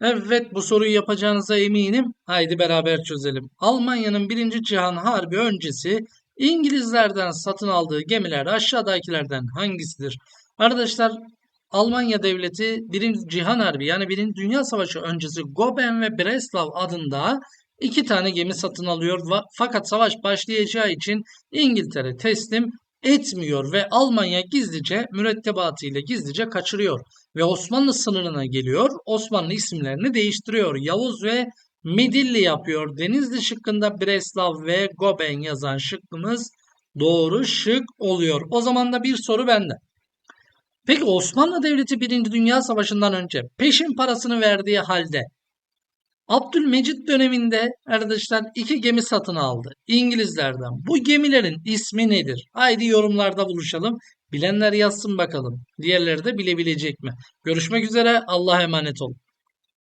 Evet bu soruyu yapacağınıza eminim. Haydi beraber çözelim. Almanya'nın 1. Cihan Harbi öncesi İngilizlerden satın aldığı gemiler aşağıdakilerden hangisidir? Arkadaşlar Almanya devleti 1. Cihan Harbi yani 1. Dünya Savaşı öncesi Goben ve Breslau adında iki tane gemi satın alıyor. Fakat savaş başlayacağı için İngiltere teslim etmiyor ve Almanya gizlice mürettebatıyla gizlice kaçırıyor ve Osmanlı sınırına geliyor. Osmanlı isimlerini değiştiriyor. Yavuz ve Midilli yapıyor. Denizli şıkkında Breslau ve Goben yazan şıkkımız doğru şık oluyor. O zaman da bir soru bende. Peki Osmanlı Devleti 1. Dünya Savaşı'ndan önce peşin parasını verdiği halde Abdülmecit döneminde arkadaşlar iki gemi satın aldı İngilizlerden. Bu gemilerin ismi nedir? Haydi yorumlarda buluşalım. Bilenler yazsın bakalım. Diğerleri de bilebilecek mi? Görüşmek üzere. Allah'a emanet olun.